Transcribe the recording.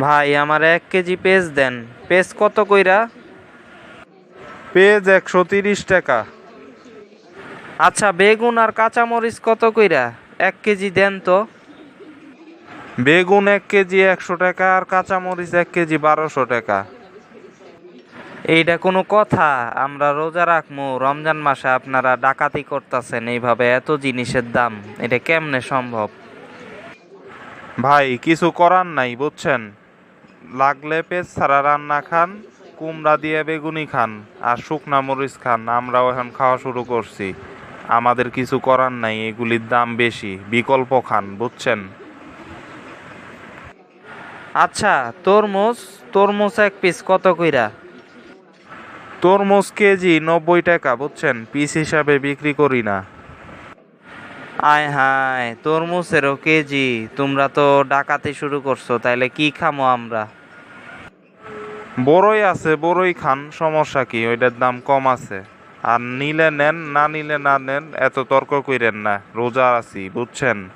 ভাই আমার এক কেজি পেজ দেন। পেজ কত কইরা? পেজ একশো তিরিশ টাকা। আচ্ছা বেগুন আর কাঁচামরিচ কত কইরা? এক কেজি দেন তো। বেগুন এক কেজি একশো টাকা আর কাঁচামরিচ এক কেজি বারোশো টাকা। এইটা কোনো কথা আমরা রোজা রাখমু। রমজান মাসে আপনারা ডাকাতি করতেছেন এইভাবে এত জিনিসের দাম এটা কেমনে সম্ভব? ভাই কিছু করার নাই বুঝছেন? লাগলে পেঁয়াজ ছাড়া রান্না খান কুমড়া দিয়ে বেগুনি খান আর শুকনা মরিচ খান। আমরাও এখন খাওয়া শুরু করছি। আমাদের কিছু করার নাই এগুলির দাম বেশি। বিকল্প খান বুঝছেন? আচ্ছা তরমুজ তরমুজ এক পিস কত কইরা? তরমুজ কেজি নব্বই টাকা বুঝছেন? পিস হিসাবে বিক্রি করি না। আয় হায় তরমুজেরও কেজি। তোমরা তো ডাকাতি শুরু করছ তাইলে কি খামো আমরা? বড়ই আছে, বড়ই খান, সমস্যা কি? ওইটার দাম কম আছে। আর নিলে নেন, না নিলে না নেন, এত তর্ক করেন না। রোজা আছি, বুঝছেন?